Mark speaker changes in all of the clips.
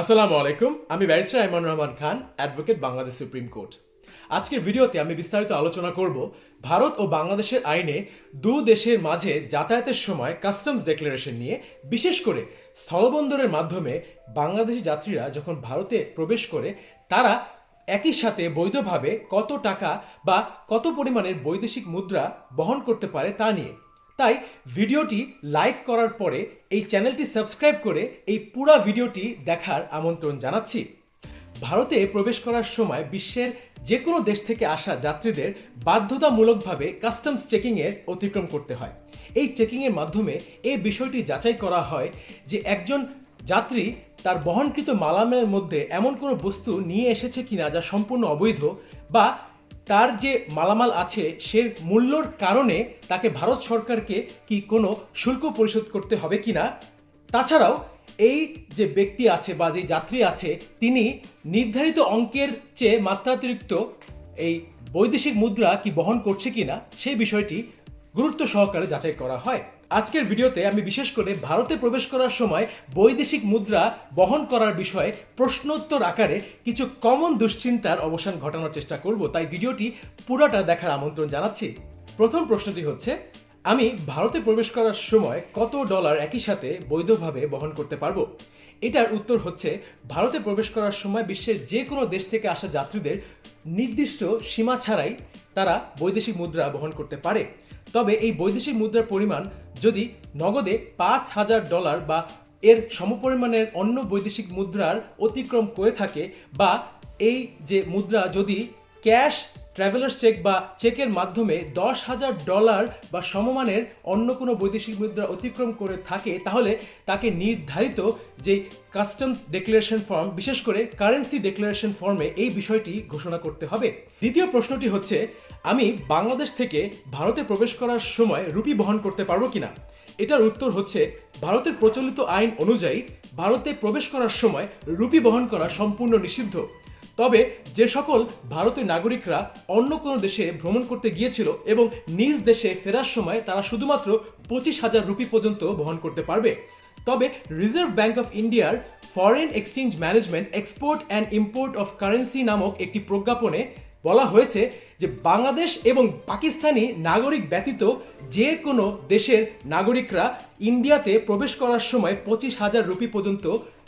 Speaker 1: আসসালামু আলাইকুম, আমি barrister Aiman Rahman Khan, advocate Bangladesh supreme court. আজকের ভিডিওতে আমি বিস্তারিত আলোচনা করব ভারত ও বাংলাদেশের আইনে দু দেশের মাঝে যাতায়াতের সময় কাস্টমস ডেক্লারেশন নিয়ে, বিশেষ করে স্থলবন্দরের মাধ্যমে বাংলাদেশি যাত্রীরা যখন ভারতে প্রবেশ করে, তারা একই সাথে বৈধভাবে কত টাকা বা কত পরিমাণের বৈদেশিক মুদ্রা বহন করতে পারে তা নিয়ে। তাই ভিডিওটি লাইক করার পরে এই চ্যানেলটি সাবস্ক্রাইব করে এই পুরো ভিডিওটি দেখার আমন্ত্রণ জানাচ্ছি। ভারতে প্রবেশ করার সময় বিশ্বের যে কোনো দেশ থেকে আসা যাত্রীদের বাধ্যতামূলকভাবে কাস্টমস চেকিংয়ের অতিক্রম করতে হয়। এই চেকিংয়ের মাধ্যমে এই বিষয়টি যাচাই করা হয় যে একজন যাত্রী তার বহনকৃত মালামের মধ্যে এমন কোনো বস্তু নিয়ে এসেছে কিনা যা সম্পূর্ণ অবৈধ বা তার যে মালামাল আছে সে মূল্যর কারণে তাকে ভারত সরকারকে কি কোনো শুল্ক পরিশোধ করতে হবে কি না তাছাড়াও, এই যে ব্যক্তি আছে বা যে যাত্রী আছে, তিনি নির্ধারিত অঙ্কের চেয়ে মাত্রাতিরিক্ত এই বৈদেশিক মুদ্রা কি বহন করছে কি না সেই বিষয়টি গুরুত্ব সহকারে যাচাই করা হয়। আজকের ভিডিওতে আমি বিশেষ করে ভারতে প্রবেশ করার সময় বৈদেশিক মুদ্রা বহন করার বিষয়ে প্রশ্নোত্তর আকারে কিছু কমন দুশ্চিন্তার অবসান ঘটানোর চেষ্টা করব, তাই ভিডিওটি পুরোটা দেখার আমন্ত্রণ জানাচ্ছি। প্রথম প্রশ্নটি হচ্ছে, আমি ভারতে প্রবেশ করার সময় কত ডলার একই সাথে বৈধভাবে বহন করতে পারব? এটার উত্তর হচ্ছে, ভারতে প্রবেশ করার সময় বিশ্বের যে কোনো দেশ থেকে আসা যাত্রীদের নির্দিষ্ট সীমা ছাড়াই তারা বৈদেশিক মুদ্রা বহন করতে পারে। তবে এই বৈদেশিক মুদ্রার পরিমাণ যদি নগদে পাঁচ হাজার ডলার বা এর সমপরিমাণের অন্য বৈদেশিক মুদ্রার অতিক্রম করে থাকে বা এই যে মুদ্রা যদি ক্যাশ ট্রাভেলার্স চেক বা চেকের মাধ্যমে দশ হাজার ডলার বা সমমানের অন্য কোনো বৈদেশিক মুদ্রা অতিক্রম করে থাকে, তাহলে তাকে নির্ধারিত যে কাস্টমস ডেক্লারেশন ফর্ম বিশেষ করে কারেন্সি ডেক্লারেশন ফর্মে এই বিষয়টি ঘোষণা করতে হবে। দ্বিতীয় প্রশ্নটি হচ্ছে, আমি বাংলাদেশ থেকে ভারতে প্রবেশ করার সময় রুপি বহন করতে পারব কিনা? এটার উত্তর হচ্ছে, ভারতের প্রচলিত আইন অনুযায়ী ভারতে প্রবেশ করার সময় রুপি বহন করা সম্পূর্ণ নিষিদ্ধ। তবে যে সকল ভারতীয় নাগরিকরা অন্য কোনো দেশে ভ্রমণ করতে গিয়েছিল এবং নিজ দেশে ফেরার সময় তারা শুধুমাত্র পঁচিশ হাজার রুপি পর্যন্ত বহন করতে পারবে। তবে রিজার্ভ ব্যাংক অফ ইন্ডিয়ার foreign exchange management export and import of currency নামক একটি প্রজ্ঞাপনে বলা হয়েছে যে বাংলাদেশ এবং পাকিস্তানি নাগরিক ব্যতীত যে কোনো দেশের নাগরিকরা ইন্ডিয়াতে প্রবেশ করার সময় পঁচিশ হাজার রুপি পর্যন্ত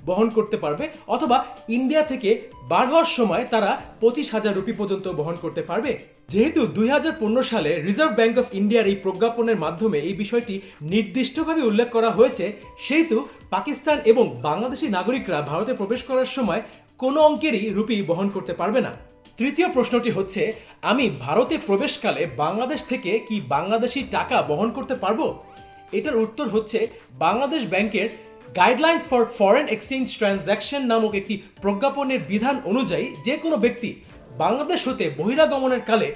Speaker 1: বহন করতে পারবে অথবা ইন্ডিয়া থেকে বার হওয়ার সময় তারা পঁচিশ হাজার রুপি পর্যন্ত বহন করতে পারবে। যেহেতু দুই হাজার পনেরো সালে রিজার্ভ ব্যাংক অফ ইন্ডিয়ার এই প্রজ্ঞাপনের মাধ্যমে এই বিষয়টি নির্দিষ্টভাবে উল্লেখ করা হয়েছে, সেহেতু পাকিস্তান এবং বাংলাদেশি নাগরিকরা ভারতে প্রবেশ করার সময় কোনো অঙ্কেরই রুপি বহন করতে পারবে না। তৃতীয় প্রশ্নটি হচ্ছে, আমি ভারতে প্রবেশকালে বাংলাদেশ থেকে কি বাংলাদেশি টাকা বহন করতে পারব? এটার উত্তর হচ্ছে, বাংলাদেশ ব্যাংকের guidelines for foreign exchange transaction নামক একটি প্রজ্ঞাপনের বিধান অনুযায়ী যে কোনো ব্যক্তি বাংলাদেশ হতে বহিরাগমনের কালে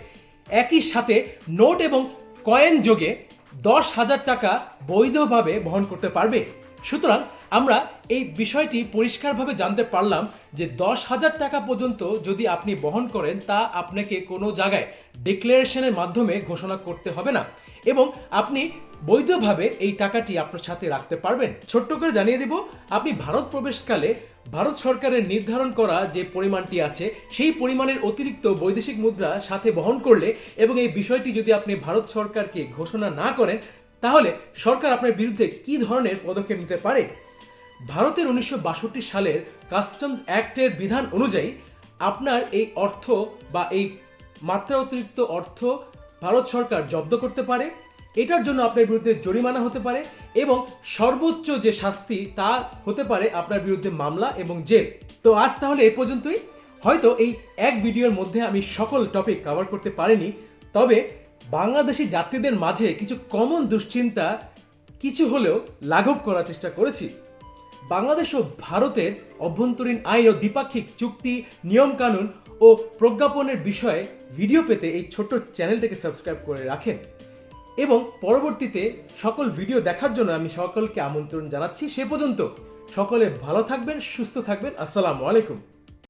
Speaker 1: একই সাথে নোট এবং কয়েন যোগে দশ হাজার টাকা বৈধভাবে বহন করতে পারবে। সুতরাং আমরা এই বিষয়টি পরিষ্কারভাবে জানতে পারলাম যে দশ হাজার টাকা পর্যন্ত যদি আপনি বহন করেন, তা আপনাকে কোনো জায়গায় ডিক্লারেশনের মাধ্যমে ঘোষণা করতে হবে না। এবং আপনি বৈধভাবে এই টাকাটি আপনার সাথে রাখতে পারবেন। ছোট্ট করে জানিয়ে দিব, আপনি ভারত প্রবেশকালে ভারত সরকারের নির্ধারণ করা যে পরিমাণটি আছে, সেই পরিমাণের অতিরিক্ত বৈদেশিক মুদ্রা সাথে বহন করলে এবং এই বিষয়টি যদি আপনি ভারত সরকারকে ঘোষণা না করেন, তাহলে সরকার আপনার বিরুদ্ধে কি ধরনের পদক্ষেপ নিতে পারে? ভারতের উনিশশো বাষট্টি সালের কাস্টমস অ্যাক্টের বিধান অনুযায়ী আপনার এই অর্থ বা এই মাত্রা অতিরিক্ত অর্থ ভারত সরকার জব্দ করতে পারে। এটার জন্য আপনার বিরুদ্ধে জরিমানা হতে পারে এবং সর্বোচ্চ যে শাস্তি তা হতে পারে আপনার বিরুদ্ধে মামলা এবং জেল। তো আজ তাহলে এ পর্যন্তই। হয়তো এই এক ভিডিওর মধ্যে আমি সকল টপিক কভার করতে পারিনি, তবে বাংলাদেশি যাত্রীদের মাঝে কিছু কমন দুশ্চিন্তা কিছু হলেও লাঘব করার চেষ্টা করেছি। বাংলাদেশ ও ভারতের অভ্যন্তরীণ আইন ও দ্বিপাক্ষিক চুক্তি, নিয়মকানুন ও প্রজ্ঞাপনের বিষয়ে ভিডিও পেতে এই ছোট্ট চ্যানেলটাকে সাবস্ক্রাইব করে রাখেন। এবং পরবর্তীতে সকল ভিডিও দেখার জন্য আমি সকলকে আমন্ত্রণ জানাচ্ছি। সে পর্যন্ত সকলে ভালো থাকবেন, সুস্থ থাকবেন। আসসালামু আলাইকুম।